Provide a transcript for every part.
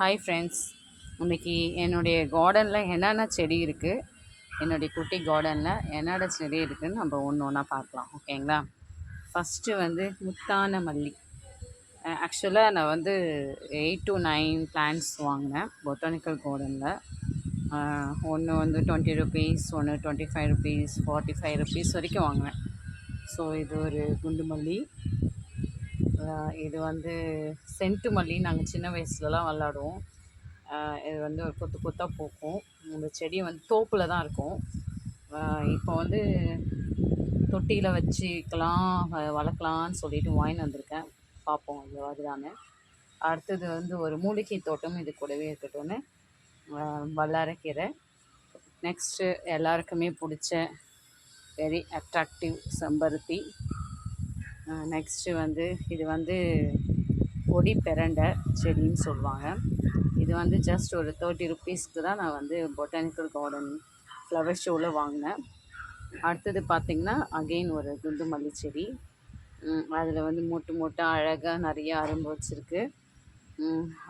Hi friends இன்னைக்கு என்னுடைய கார்டனில் என்னென்ன செடி இருக்குது என்னுடைய குட்டி கார்டனில் என்னென்ன செடி இருக்குதுன்னு நம்ம ஒன்று ஒன்றா பார்க்கலாம். ஓகேங்களா ஃபஸ்ட்டு வந்து முத்தான மல்லி. ஆக்சுவலாக நான் வந்து எயிட் டு நைன் பிளான்ட்ஸ் வாங்கினேன் பொட்டானிக்கல் கார்டனில் ஒன்று வந்து டுவெண்ட்டி ருபீஸ் ஒன்று twenty five rupees forty five rupees வரைக்கும் வாங்கினேன். ஸோ இது ஒரு குண்டு மல்லி. இது வந்து சென்ட்டு மல்லி. நாங்கள் சின்ன வயசுலலாம் விளாடுவோம். இது வந்து ஒரு கொத்து கொத்தாக பூக்கும். இந்த செடி வந்து தோப்பில் தான் இருக்கும். இப்போ வந்து தொட்டியில் வச்சுக்கலாம் வளர்க்கலான்னு சொல்லிட்டு வாங்கிட்டு வந்திருக்கேன். பார்ப்போம் இது வருதான்னு அடுத்தது வந்து ஒரு மூலிகை தோட்டம் இது கூடவே இருக்கட்டும்னு வல்லாரக்கீரை நெக்ஸ்ட்டு எல்லாருக்குமே பிடிச்ச வெரி அட்ராக்டிவ் செம்பருத்தி. நெக்ஸ்ட்டு வந்து இது வந்து கொடி பெரண்டை செடின்னு சொல்லுவாங்க. இது வந்து ஜஸ்ட் ஒரு தேர்ட்டி ருப்பீஸ்க்கு தான் நான் வந்து பொட்டானிக்கல் கார்டன் ஃப்ளவர் ஷோவில் வாங்கினேன். அடுத்தது பார்த்திங்கன்னா அகெயின் ஒரு குண்டு மல்லி செடி அதில் வந்து மூட்டு மூட்டாக அழகாக நிறைய அரும்பு வச்சுருக்கு.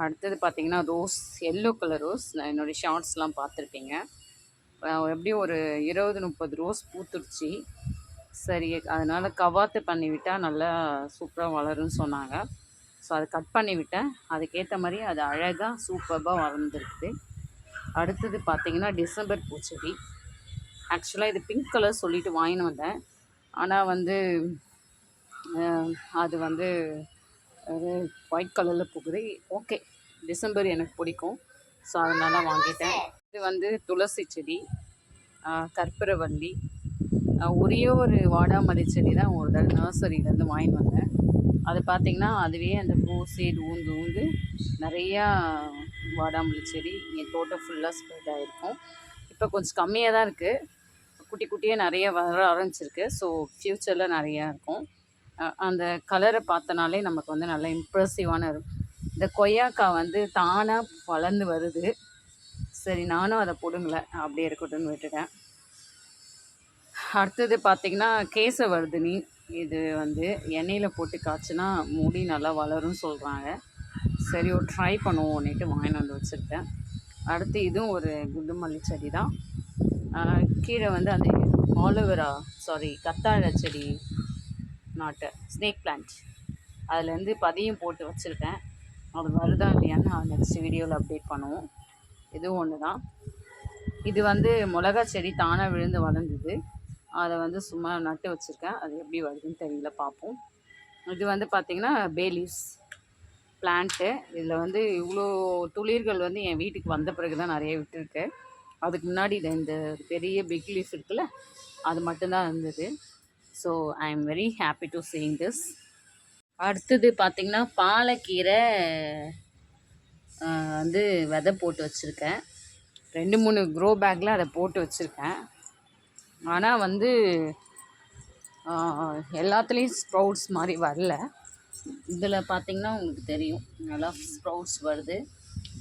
அடுத்தது பார்த்திங்கன்னா ரோஸ் எல்லோ கலர் ரோஸ் நான் என்னுடைய ஷார்ட்ஸ்லாம் பார்த்துருப்பீங்க எப்படியும் ஒரு இருபது முப்பது ரோஸ் பூத்துருச்சு. சரி அதனால் கவாத்து பண்ணிவிட்டால் நல்லா சூப்பராக வளரும்னு சொன்னாங்க. ஸோ அதை கட் பண்ணிவிட்டேன் அதுக்கேற்ற மாதிரி அது அழகாக சூப்பராக வளர்ந்துருக்குது. அடுத்தது பார்த்திங்கன்னா டிசம்பர் பூச்செடி. ஆக்சுவலாக இது பிங்க் கலர் சொல்லிட்டு வாங்கின்னு வந்தேன். ஆனால் வந்து அது வந்து ஒயிட் கலரில் போகுது ஓகே டிசம்பர் எனக்கு பிடிக்கும். ஸோ அதனால் வாங்கிட்டேன். இது வந்து துளசி செடி கற்பூரவல்லி ஒரே ஒரு வாடாமல்லி செடி தான் ஒரு தடவை நர்சரியிலேருந்து வாங்கிட்டு வந்தேன். அது பார்த்திங்கன்னா அதுவே அந்த பூ சீடு ஊந்து ஊந்து நிறையா வாடாமல்லி செடி என் தோட்டம் ஃபுல்லாக ஸ்ப்ரெட் ஆகிருக்கும் இப்போ கொஞ்சம் கம்மியாக தான் இருக்குது குட்டி குட்டியாக நிறைய வர ஆரம்பிச்சிருக்கு. ஸோ ஃப்யூச்சரில் நிறையா இருக்கும். அந்த கலரை பார்த்தனாலே நமக்கு வந்து நல்ல இம்ப்ரெசிவான இருக்கும் இந்த கொய்யாக்காய் வந்து தானாக வளர்ந்து வருது. சரி நானும் அதை பிடுங்கல அப்படியே இருக்கட்டும்னு விட்டுட்டேன். அடுத்தது பார்த்திங்கன்னா கேசவர்தினி. இது வந்து எண்ணெயில் போட்டு காய்ச்சினா முடி நல்லா வளரும்னு சொல்கிறாங்க சரி ஒரு ட்ரை பண்ணுவோன்னுட்டு வாங்கிட்டு வந்து வச்சுருக்கேன். அடுத்து இதுவும் ஒரு குண்டு மல்லி செடி தான். கீழே வந்து அந்த ஆலோவேரா சாரி கத்தாழை செடி நாட்டு ஸ்னேக் பிளான்ட் அதுலேருந்து பதியம் போட்டு வச்சுருக்கேன். அது வருதா இல்லையான்னு நான் நெக்ஸ்ட் வீடியோவில் அப்டேட் பண்ணுவோம். இதுவும் ஒன்று தான் இது வந்து மிளகா செடி தானாக விழுந்து வளர்ந்தது. அதை வந்து சும்மா நட்டு வச்சுருக்கேன். அது எப்படி வருதுன்னு தெரியல பார்ப்போம். இது வந்து பார்த்திங்கன்னா பேலீஸ் பிளான்ட்டு இதில் வந்து இவ்வளோ துளிர்கள் வந்து என் வீட்டுக்கு வந்த பிறகு தான் நிறைய விட்டுருக்கு. அதுக்கு முன்னாடி இது இந்த பெரிய பிக் லீஃப் இருக்குல்ல அது மட்டும்தான் இருந்தது. So I am very happy to seeing this அடுத்தது பார்த்திங்கன்னா பாலக்கீரை வந்து விதை போட்டு வச்சுருக்கேன். ரெண்டு மூணு க்ரோ பேக்கில் அதை போட்டு வச்சுருக்கேன். ஆனால் வந்து எல்லாத்துலேயும் ஸ்ப்ரவுட்ஸ் மாதிரி வரல. இதில் பார்த்திங்கன்னா உங்களுக்கு தெரியும். நல்லா ஸ்ப்ரவுட்ஸ் வருது.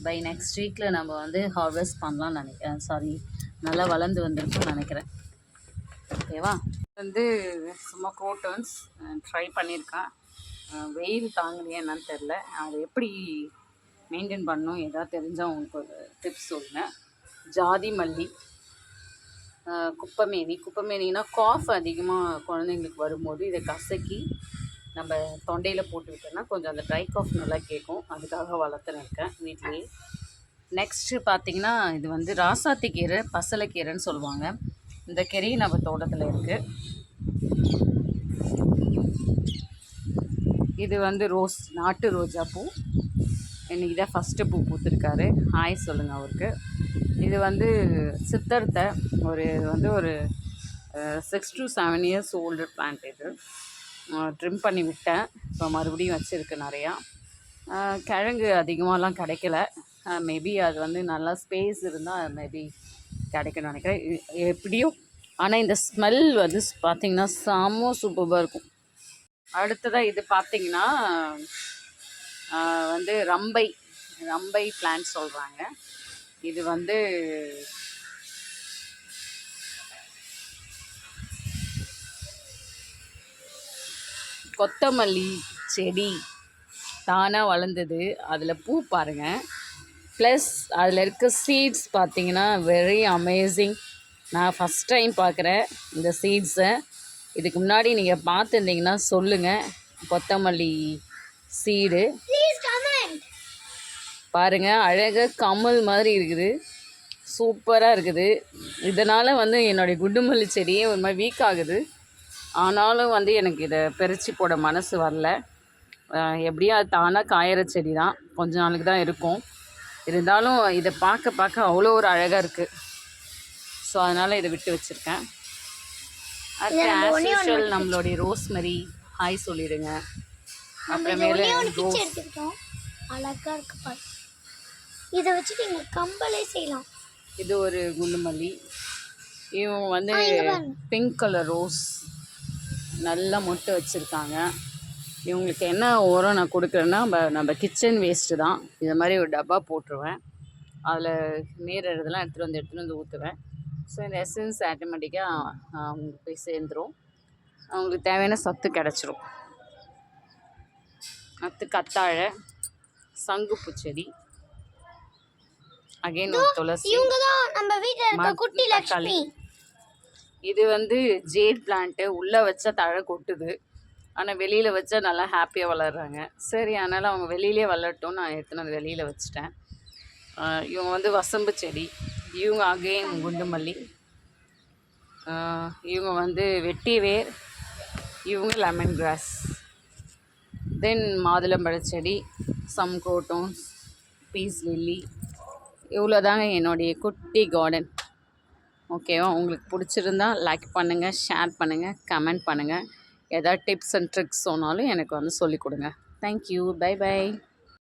பை நெக்ஸ்ட் வீக்கில் நம்ம வந்து ஹார்வெஸ்ட் பண்ணலாம்னு நினைக்கிறேன். சாரி நல்லா வளர்ந்து வந்திருக்கும்னு நினைக்கிறேன். ஓகேவா? வந்து சும்மா கோட்டன்ஸ் ட்ரை பண்ணியிருக்கேன். வெயில் தாங்கலையே என்னன்னு தெரில அதை எப்படி மெயின்டைன் பண்ணணும்? ஏதாவது தெரிஞ்சால் உங்களுக்கு ஒரு டிப்ஸ் சொல்லுங்கள் ஜாதி மல்லி. குப்பைமேனி. குப்பைமேனினா காஃப் அதிகமாக குழந்தைங்களுக்கு வரும்போது இதை கசக்கி நம்ம தொண்டையில் போட்டு விட்டோம்னா கொஞ்சம் அந்த ட்ரை காஃப் நல்லா கேட்கும். அதுக்காக வளர்த்துன்னு இருக்கேன் வீட்லேயே. நெக்ஸ்ட்டு பார்த்தீங்கன்னா இது வந்து ராசாத்தி கீரை பசலைக்கீரைன்னு சொல்லுவாங்க. இந்த கீரை நம்ம தோட்டத்தில் இருக்குது இது வந்து ரோஸ் நாட்டு ரோஜா பூ. இன்றைக்கி தான் ஃபஸ்ட்டு பூ பூத்துருக்காரு. ஹாய் சொல்லுங்கள் அவருக்கு. இது வந்து சித்தர்த்தை ஒரு இது வந்து ஒரு six to seven years old plant இது. ட்ரிம் பண்ணி விட்டேன். இப்போ மறுபடியும் வச்சுருக்கு நிறையா. கிழங்கு அதிகமாகலாம் கிடைக்கல. மேபி அது வந்து நல்லா ஸ்பேஸ் இருந்தால் மேபி கிடைக்கும்னு நினைக்கிறேன். எப்படியும் ஆனால் இந்த ஸ்மெல் வந்து பார்த்திங்கன்னா செம்ம சூப்பராக இருக்கும். அடுத்ததாக இது பார்த்திங்கன்னா வந்து ரம்பை ரம்பை பிளான்ட் சொல்கிறாங்க இது வந்து கொத்தமல்லி செடி தானாக வளர்ந்தது. அதில் பூ பாருங்கள் ப்ளஸ் அதில் இருக்க சீட்ஸ் பார்த்தீங்கன்னா வெரி அமேசிங் நான் ஃபஸ்ட் டைம் பார்க்குறேன் இந்த சீட்ஸை இதுக்கு முன்னாடி நீங்கள் பார்த்துருந்தீங்கன்னா சொல்லுங்கள் கொத்தமல்லி சீடு பாருங்கள் அழகாக கமல் மாதிரி இருக்குது. சூப்பராக இருக்குது. இதனால் வந்து என்னுடைய குண்டுமல்லி செடியே ஒரு மாதிரி வீக் ஆகுது. ஆனாலும் வந்து எனக்கு இதை பறித்து போட மனசு வரல. எப்படியும் அது தானாக காயிற செடி தான் கொஞ்ச நாளுக்கு தான் இருக்கும். இருந்தாலும் இதை பார்க்க பார்க்க அவ்வளோ ஒரு அழகாக இருக்குது ஸோ அதனால் இதை விட்டு வச்சுருக்கேன். அடுத்து நம்மளுடைய ரோஸ்மெரி ஹாய் சொல்லிடுங்க. அப்புறமேல ரோஸ் பிச்சை எடுத்துக்கிட்டோம் அழகா இருக்கு பாரு. இதை வச்சுட்டு நீங்க கம்பலே செய்யலாம். இது ஒரு குண்டுமல்லி. இவங்க வந்து. பிங்க் கலர் ரோஸ் நல்லா மொட்டை வச்சுருக்காங்க. இவங்களுக்கு என்ன உரம் நான் கொடுக்குறேன்னா நம்ம நம்ம கிச்சன் வேஸ்ட்டு தான். இது மாதிரி ஒரு டப்பா போட்டுருவேன். அதில் நீர் இதெல்லாம் எடுத்துகிட்டு வந்து எடுத்துகிட்டு வந்து ஊற்றுவேன் ஸோ இந்த எசன்ஸ் ஆட்டோமேட்டிக்காக அவங்களுக்கு போய் சேர்ந்துரும். அவங்களுக்கு தேவையான சத்து கிடச்சிரும். அடுத்து கத்தாழை. சங்குப்பூ செடி அகைன் துளசி இவங்க தான் நம்ம வீட்ல இருக்க மரத்து குட்டி தக்காளி. லக்ஷ்மி இது வந்து ஜேட் பிளான்ட்டு உள்ளே வச்சா தழை கொட்டுது. ஆனால் வெளியில் வச்சா நல்லா ஹாப்பியாக வளர்கிறாங்க சரி அதனால் அவங்க வெளியிலே வளரட்டும் நான் எடுத்துன்னு வந்து வெளியில் வச்சுட்டேன். இவங்க வந்து வசம்பு செடி. இவங்க அகைன் குண்டுமல்லி. ஆஹ் இவங்க வந்து வெட்டி வேர். இவங்க லெமன் கிராஸ். தென் மாதுளம்பழ செடி சம் கோட்டோன்ஸ் பீஸ் லில்லி இவ்வளோதாங்க என்னுடைய குட்டி கார்டன் ஓகேவா உங்களுக்கு பிடிச்சிருந்தா லைக் பண்ணுங்கள் ஷேர் பண்ணுங்கள் கமெண்ட் பண்ணுங்கள் ஏதாவது டிப்ஸ் அண்ட் ட்ரிக்ஸ் சொன்னாலும் எனக்கு வந்து சொல்லிக் கொடுங்க. Thank you bye by